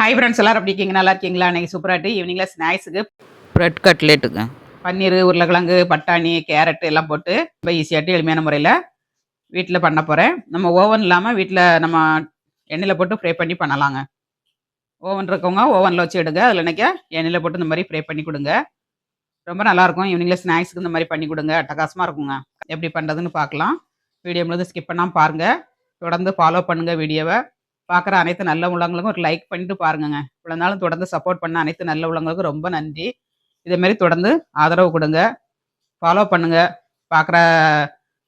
Hi friends எல்லாரும் எப்படி இருக்கீங்க? நல்லா இருக்கீங்களா? இன்னைக்கு சூப்பராட்டு ஈவினிங்கில் ஸ்நாக்ஸுக்கு ப்ரெட் கட்லெட்டுங்க பன்னீர் உருளைக்கிழங்கு பட்டாணி கேரட் எல்லாம் போட்டு ரொம்ப ஈஸியாட்டு எளிமையான முறையில் வீட்டில் பண்ண போகிறேன் நம்ம ஓவன் இல்லாமல் வீட்டில் நம்ம எண்ணெயில் போட்டு ஃப்ரை பண்ணி பண்ணலாங்க. ஓவன் இருக்கவங்க ஓவனில் வச்சு எடுங்க. அதில் நினைக்க எண்ணெயில் போட்டு இந்த மாதிரி ஃப்ரை பண்ணி கொடுங்க. ரொம்ப நல்லாயிருக்கும் ஈவினிங்கில் ஸ்நாக்ஸுக்கு இந்த மாதிரி பண்ணி கொடுங்க. அட்டகாசமாக இருக்குங்க. எப்படி பண்ணுறதுன்னு பார்க்கலாம். வீடியோ முழுது ஸ்கிப் பண்ணாமல் பாருங்கள் தொடர்ந்து ஃபாலோ பண்ணுங்கள் வீடியோவை பார்க்குற அனைத்து நல்ல உள்ளவங்களுக்கும் ஒரு லைக் பண்ணிட்டு பாருங்கங்க. இவ்வளோ நாளும் தொடர்ந்து சப்போர்ட் பண்ண அனைத்து நல்ல உள்ளவங்களுக்கும் ரொம்ப நன்றி. இதே மாதிரி தொடர்ந்து ஆதரவு கொடுங்க. ஃபாலோ பண்ணுங்க. பார்க்குற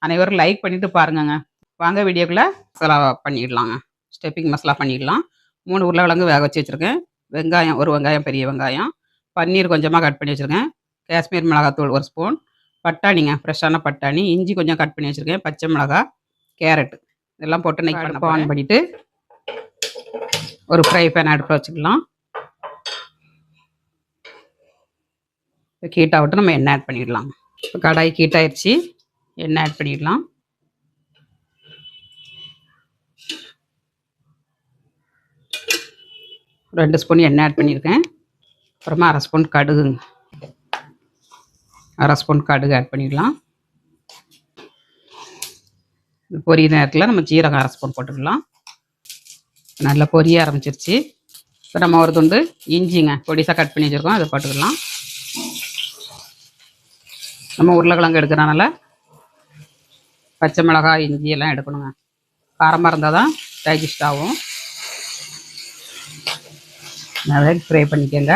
அனைவரும் லைக் பண்ணிட்டு பாருங்கங்க. வாங்க வீடியோக்குள்ள மசாலா பண்ணிடலாங்க. ஸ்டெப்பிங் மசாலா பண்ணிடலாம். மூணு உருளைக்கிழங்கு வேக வச்சு வச்சுருக்கேன். வெங்காயம் ஒரு வெங்காயம் பெரிய வெங்காயம். பன்னீர் கொஞ்சமாக கட் பண்ணி வச்சுருக்கேன். காஷ்மீர் மிளகாத்தூள் ஒரு ஸ்பூன் பட்டாணிங்க ஃப்ரெஷ்ஷான பட்டாணி. இஞ்சி கொஞ்சம் கட் பண்ணி வச்சுருக்கேன். பச்சை மிளகாய் கேரட். இதெல்லாம் போட்டு அடுப்பு ஆன் பண்ணிவிட்டு ஒரு ஃப்ரை பேன் அடுப்பில் வச்சுக்கலாம். இப்போ ஹீட் ஆகட்டும் நம்ம எண்ணெய் ஆட் பண்ணிடலாம். இப்போ கடாய் ஹீட் ஆயிடுச்சு எண்ணெய் ஆட் பண்ணிடலாம். ரெண்டு ஸ்பூன் எண்ணெய் ஆட் பண்ணியிருக்கேன். அப்புறமா அரை ஸ்பூன் கடுகுங்க அரை ஸ்பூன் கடுகு ஆட் பண்ணிடலாம். பொரிய நேரத்தில் நம்ம ஜீரகம் அரை ஸ்பூன் போட்டுக்கலாம். நல்லா பொரிய ஆரம்பிச்சிருச்சு. இப்போ நம்ம ஒரு துண்டு இஞ்சிங்க பொடிசாக கட் பண்ணி வச்சுருக்கோம். அதை போட்டுக்கலாம். நம்ம உருளைக்கிழங்கு எடுக்கிறனால பச்சை மிளகாய் இஞ்சி எல்லாம் எடுக்கணுங்க. காரமாக இருந்தால் தான் டைஜஸ்ட் ஆகும். நல்லா ஃப்ரை பண்ணிக்கோங்க.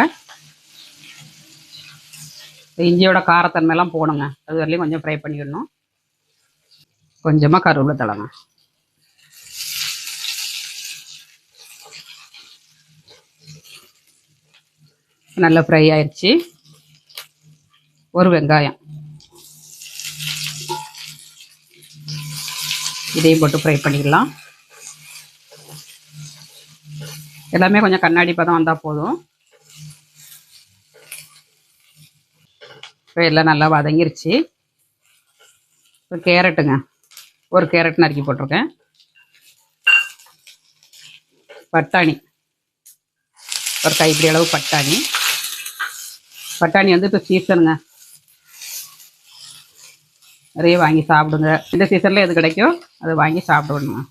இஞ்சியோட காரத்தன்மையெல்லாம் போகணுங்க. அது வரலையும் கொஞ்சம் ஃப்ரை பண்ணிக்கணும் கொஞ்சமாக கருவேப்பிலை தலைங்க நல்லா ஃப்ரை ஆயிடுச்சு ஒரு வெங்காயம். இதையும் போட்டு ஃப்ரை பண்ணிக்கலாம் எல்லாமே கொஞ்சம் கண்ணாடி பதம் வந்தால் போதும். இப்போ எல்லாம் நல்லா வதங்கிருச்சு. இப்போ கேரட்டுங்க. ஒரு கேரட் நறுக்கி போட்டிருக்கேன். பட்டாணி. ஒரு கைப்பிடி அளவு பட்டாணி. பட்டாணி வந்து இப்போ சீசனுங்க நிறைய வாங்கி சாப்பிடுங்க. இந்த சீசனில் எது கிடைக்கோ அதை வாங்கி சாப்பிடணுங்க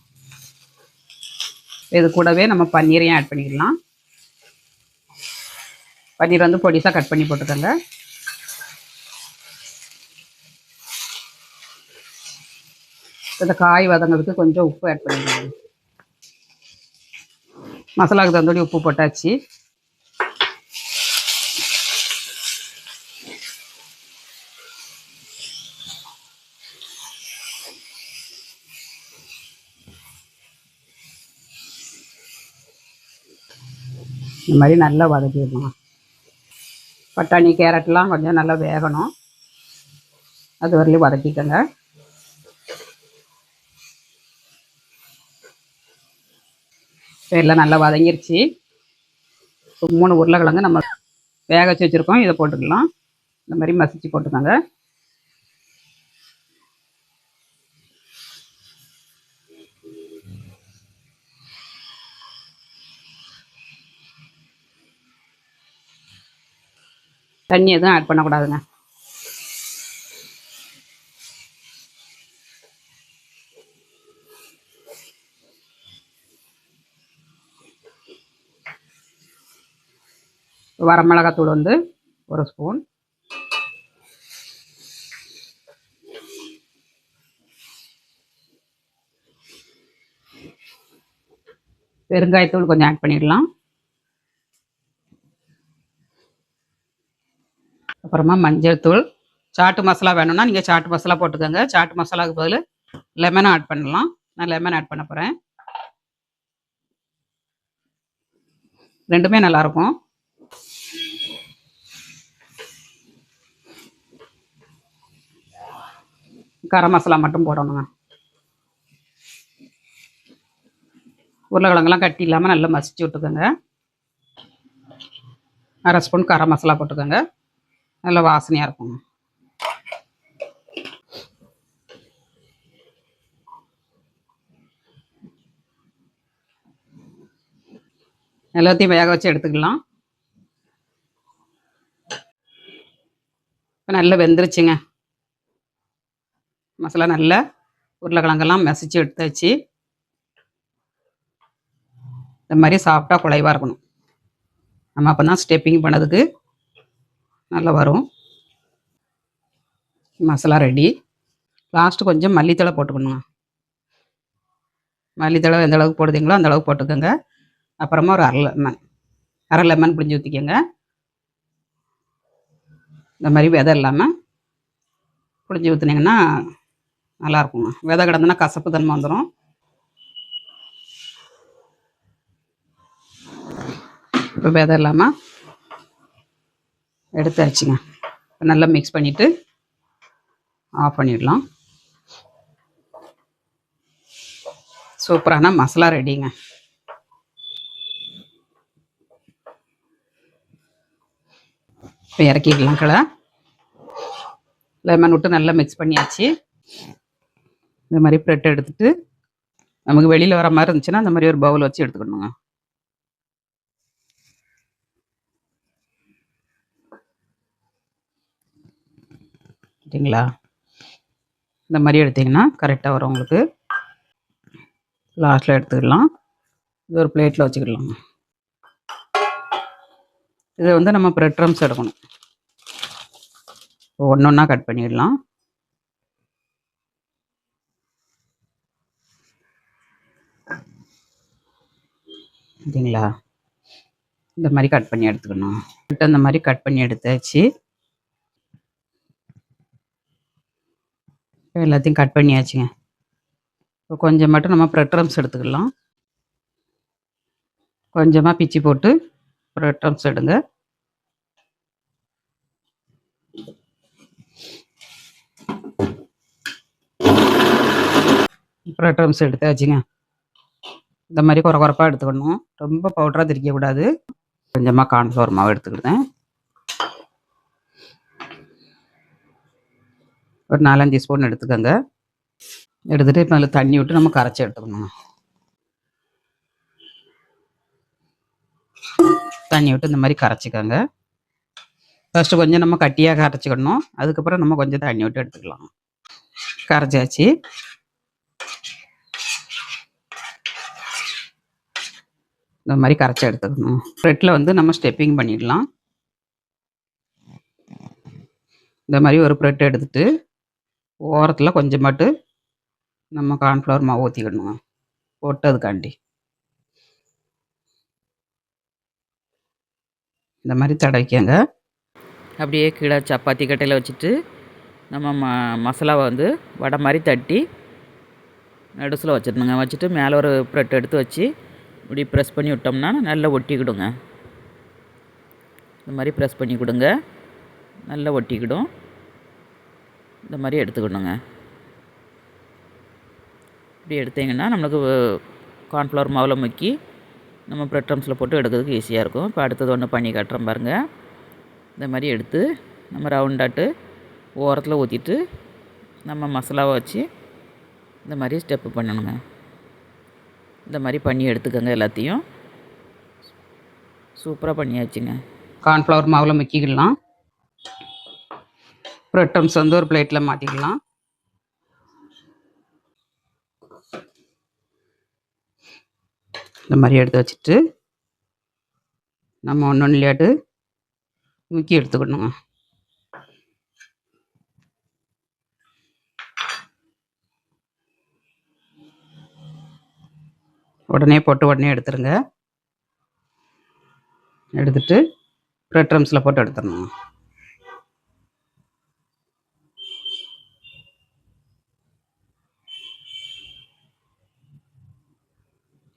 இது கூடவே நம்ம பன்னீரையும் ஆட் பண்ணிக்கலாம். பன்னீர் வந்து பொடிசாக கட் பண்ணி போட்டுக்கோங்க. இந்த காய் வதங்கிறதுக்கு கொஞ்சம் உப்பு ஆட் பண்ணிக்கலாம். மசாலாவுக்கு தந்தோடி உப்பு போட்டாச்சு. இந்த மாதிரி நல்லா வதக்கிடணும். பட்டாணி கேரட்லாம் கொஞ்சம் நல்லா வேகணும். அது வரலையும் வதக்கிக்கோங்க. எல்லாம் நல்லா வதங்கிருச்சு. மூணு உருளைக்கிழங்கு நம்ம வேக வச்சு வச்சுருக்கோம். இதை போட்டுக்கலாம். இந்த மாதிரி மசிச்சு போட்டுக்கோங்க. தண்ணி எதுவும் ஆட் பண்ணக்கூடாதுங்க. வரமிளகாத்தூள் வந்து ஒரு ஸ்பூன் பெருங்காயத்தூள் கொஞ்சம் ஆட் பண்ணிடலாம். அப்புறமா மஞ்சள் தூள் சாட்டு மசாலா வேணும்னா நீங்கள் சாட்டு மசாலா போட்டுக்கோங்க. சாட்டு மசாலாவுக்கு பதில் லெமன் ஆட் பண்ணலாம். நான் லெமன் ஆட் பண்ண போகிறேன் ரெண்டுமே நல்லாயிருக்கும் கரம் மசாலா மட்டும் போடணுங்க. உருளைக்கிழங்கெல்லாம் கட்டி இல்லாமல் நல்லா மசிச்சு விட்டுக்கோங்க. அரை ஸ்பூன் கரம் மசாலா போட்டுக்கோங்க. நல்ல வாசனையாக இருக்கும். எல்லாத்தையும் வேக வச்சு எடுத்துக்கலாம். இப்போ நல்லா வெந்துருச்சுங்க. மசாலா நல்லா உருளைக்கிழங்கெல்லாம் மசிச்சு எடுத்தாச்சு. இந்த மாதிரி சாப்பிட்டா குழைவாக இருக்கணும். நம்ம அப்போ தான் ஸ்டெப்பிங் பண்ணதுக்கு நல்லா வரும். மசாலா ரெடி லாஸ்ட்டு கொஞ்சம் மல்லித்தழை போட்டுக்கணுங்க. மல்லித்தழை எந்த அளவுக்கு போடுதீங்களோ அந்த அளவுக்கு போட்டுக்கோங்க. அப்புறமா ஒரு அரை லெமன் அரை லெமன் பிடிஞ்சி ஊற்றிக்கோங்க இந்த மாதிரி விதை இல்லாமல் புளிஞ்சு ஊற்றுனீங்கன்னா நல்லாயிருக்குங்க விதை கிடந்துன்னா கசப்பு தன்மை வந்துடும் இப்போ விதை இல்லாமல் எடுத்தாச்சுங்க இப்போ நல்லா மிக்ஸ் பண்ணிவிட்டு ஆஃப் பண்ணிடலாம். சூப்பரான மசாலா ரெடிங்க இப்போ இறக்கிடலாம் கிளை லெமன் விட்டு நல்லா மிக்ஸ் பண்ணியாச்சு. இந்த மாதிரி ப்ரெட் எடுத்துட்டு நமக்கு வெளியில் வர மாதிரி இருந்துச்சுன்னா அந்த மாதிரி ஒரு பவுல் வச்சு எடுத்துக்கணுங்க. சரிங்களா இந்த மாதிரி எடுத்தீங்கன்னா கரெக்டாக வரும் உங்களுக்கு. லாஸ்ட்டில் எடுத்துக்கலாம். இது ஒரு பிளேட்டில் வச்சுக்கிடலாம் இதை வந்து நம்ம ப்ரெட் எடுக்கணும் எடுக்கணும். ஒன்று ஒன்றா கட் பண்ணிடலாம். சரிங்களா இந்த மாதிரி கட் பண்ணி எடுத்துக்கணும். இந்த மாதிரி கட் பண்ணி எடுத்தாச்சு. எல்லாத்தையும் கட் பண்ணியாச்சுங்க. இப்போ கொஞ்சம் மட்டும் நம்ம ப்ரெட்ரம்ஸ் எடுத்துக்கலாம். கொஞ்சமாக பிச்சு போட்டு ப்ரெட் எடுங்க. ப்ரெட் க்ரம்ஸ் எடுத்தாச்சுங்க. இந்த மாதிரி குறை குறைப்பாக எடுத்துக்கணும். ரொம்ப பவுடராக திரிக்கக்கூடாது. கொஞ்சமாக கார்ன்ஃப்ளவர் மாவு எடுத்துக்கிட்டேன் ஒரு நாலஞ்சு ஸ்பூன் எடுத்துக்கோங்க. எடுத்துகிட்டு இப்போ அதில் தண்ணி விட்டு நம்ம கரைச்சி எடுத்துக்கணும். தண்ணி விட்டு இந்த மாதிரி கரைச்சிக்கோங்க. ஃபஸ்ட்டு கொஞ்சம் நம்ம கட்டியாக கரைச்சிக்கணும். அதுக்கப்புறம் நம்ம கொஞ்சம் தண்ணி விட்டு எடுத்துக்கலாம். கரைச்சாச்சு. இந்த மாதிரி கரைச்சி எடுத்துக்கணும். ப்ரெட்டில் வந்து நம்ம ஸ்டெப்பிங் பண்ணிடலாம். இந்த மாதிரி ஒரு ப்ரெட் எடுத்துகிட்டு ஓரத்தில் கொஞ்சமாட்டு நம்ம கார்ன்ஃப்ளவர் மாவு ஊற்றிக்கணுங்க போட்டதுக்காண்டி. இந்த மாதிரி தடவிக்கங்க. அப்படியே கீழே சப்பாத்தி கட்டையில் வச்சுட்டு நம்ம ம மசாலாவை வந்து வடை மாதிரி தட்டி நடுசில் வச்சிடணுங்க. வச்சுட்டு மேலே ஒரு ப்ரெட் எடுத்து வச்சு இப்படி ப்ரெஸ் பண்ணி விட்டோம்னா நல்லா ஒட்டிக்கிடுங்க. இந்த மாதிரி ப்ரெஸ் பண்ணி கொடுங்க. நல்லா ஒட்டிக்கிடும். இந்த மாதிரி எடுத்துக்கணுங்க. இப்படி எடுத்தீங்கன்னா நம்மளுக்கு கார்ன்ஃப்ளவர் மாவில் முக்கி நம்ம ப்ரெட்ரம்ஸில் போட்டு எடுக்கிறதுக்கு ஈஸியாக இருக்கும். இப்போ அடுத்தது ஒன்று பண்ணி காட்டுறோம் பாருங்கள் இந்த மாதிரி எடுத்து நம்ம ரவுண்டாட்டு ஓரத்தில் ஊற்றிட்டு நம்ம மசாலாவை வச்சு இந்த மாதிரி ஸ்டெப்பு பண்ணணுங்க. இந்த மாதிரி பண்ணி எடுத்துக்கோங்க எல்லாத்தையும். சூப்பராக பண்ணியாச்சுங்க. கார்ன்ஃப்ளவர் மாவில் முக்கிக்கலாம் ப்ரெட் க்ரம்ஸ் வந்து ஒரு பிளேட்டில் மாற்றிக்கலாம் இந்த மாதிரி எடுத்து வச்சுட்டு நம்ம ஒன்று ஒன்றுலையாட்டு முக்கி எடுத்துக்கணுங்க. உடனே போட்டு உடனே எடுத்துருங்க. எடுத்துட்டு ப்ரெட்ரம்ஸில் போட்டு எடுத்துடணும்.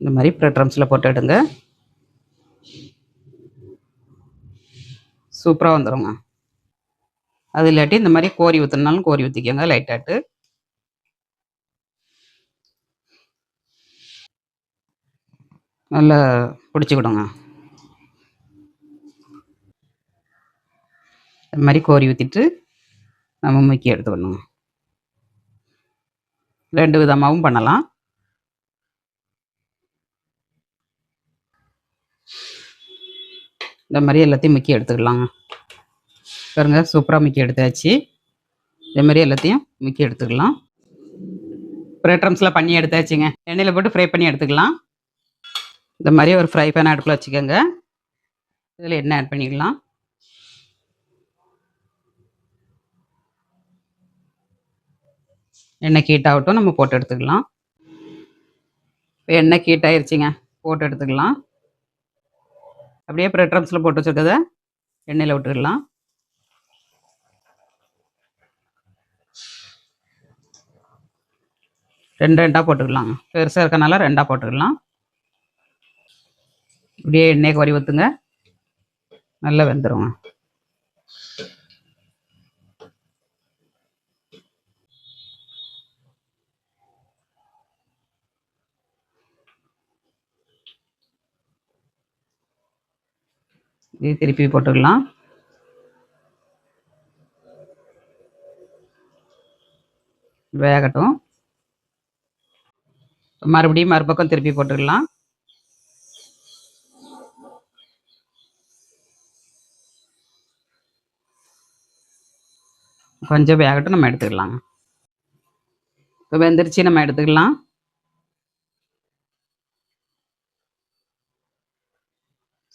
இந்த மாதிரி ப்ரெட் க்ரம்ஸில் சூப்பராக வந்துடுங்க அது இல்லாட்டி இந்த மாதிரி கோரி ஊற்றுனாலும் கோரி ஊற்றிக்கோங்க லைட்டாட்டு. நல்லா பிடிச்சிக்கிடுங்க இந்த மாதிரி கோரி ஊற்றிட்டு நம்ம முக்கி எடுத்துக்கணுங்க ரெண்டு விதமாகவும் பண்ணலாம். இந்த மாதிரி எல்லாத்தையும் முக்கி எடுத்துக்கலாங்க. பாருங்க சூப்பராக முக்கி எடுத்தாச்சு. இதே மாதிரி எல்லாத்தையும் முக்கி எடுத்துக்கலாம். பிரெட் க்ரம்ஸ்லாம் பண்ணி எடுத்தாச்சுங்க. எண்ணெயில் போட்டு ஃப்ரை பண்ணி எடுத்துக்கலாம். இந்த மாதிரி ஒரு ஃப்ரை பேன் அடுப்பில் வச்சுக்கோங்க. இதில் எண்ணெய் ஆட் பண்ணிக்கலாம். எண்ணெய் ஹீட் ஆகட்டும் நம்ம போட்டு எடுத்துக்கலாம். இப்போ எண்ணெய் கீட்டாயிருச்சுங்க போட்டு எடுத்துக்கலாம். அப்படியே பிரெட் போட்டு வச்சுருக்கத எண்ணெயில் விட்டுடலாம். ரெண்டு ரெண்டாக போட்டுக்கலாங்க பெருசாக இருக்கனால ரெண்டாக போட்டுக்கலாம். இப்படியே எண்ணெய் வரி ஊற்றுங்க நல்லா வெந்துருங்க. இது திருப்பி போட்டுக்கலாம். வேகட்டும். மறுபடியும் மறுபக்கம் திருப்பி போட்டுக்கலாம். கொஞ்சம் வேகட்டும் நம்ம எடுத்துக்கலாங்க இப்போ வெந்துருச்சு நம்ம எடுத்துக்கலாம்.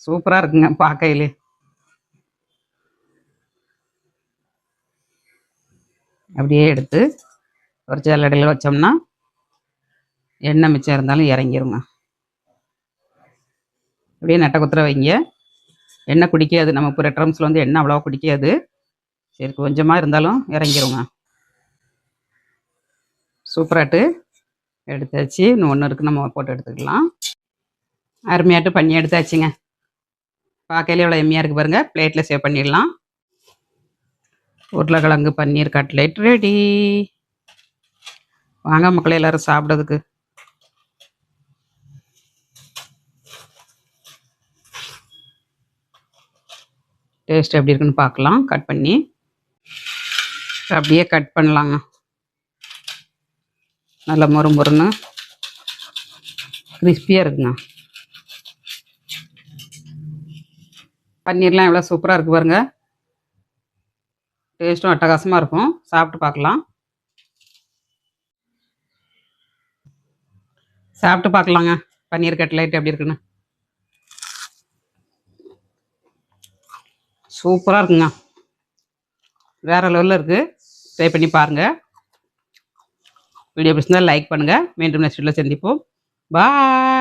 சூப்பராக இருக்குங்க பார்க்கையிலே அப்படியே எடுத்து ஒரு ஜல்லடையில் வச்சோம்னா எண்ணெய் மிச்சம் இருந்தாலும் இறங்கிருங்க. அப்படியே நெட்டை குத்துற வைங்க. எண்ணெய் குடிக்காது. நம்ம இப்போ ரெட்ரம்ஸில் வந்து எண்ணெய் அவ்வளோவா குடிக்காது. சரி கொஞ்சமாக இருந்தாலும் இறங்கிருங்க. சூப்பராட்டு எடுத்தாச்சு. இன்னும் ஒன்று இருக்குது நம்ம போட்டு எடுத்துக்கலாம். அருமையாட்டு பண்ணி எடுத்தாச்சுங்க. பார்க்கையில எவ்வளோ எம்மியாக இருக்குது பாருங்கள் பிளேட்டில் சேவ் பண்ணிடலாம். உருளைக்கிழங்கு பன்னீர் கட்லெட் ரெடி வாங்க மக்களே எல்லாரும் சாப்பிட்றதுக்கு. டேஸ்ட் எப்படி இருக்குன்னு பார்க்கலாம். கட் பண்ணி. அப்படியே கட் பண்ணலாங்க. நல்லா மொறு மொறுன்னு. கிறிஸ்பியாக இருக்குங்க. பன்னீர்லாம் எவ்வளோ சூப்பராக இருக்குது பாருங்க. டேஸ்ட்டும் அட்டகாசமாக இருக்கும். சாப்பிட்டு பார்க்கலாம். சாப்பிட்டு பார்க்கலாங்க. பன்னீர் கட்லைட் எப்படி இருக்குன்னு. சூப்பராக இருக்குங்க. வேறு லெவலில் இருக்குது ட்ரை பண்ணி பாருங்கள் வீடியோ பிடிச்சிருந்தால் லைக் பண்ணுங்கள் மீண்டும் நெக்ஸ்ட் வீடியோவில் சந்திப்போம். பாய்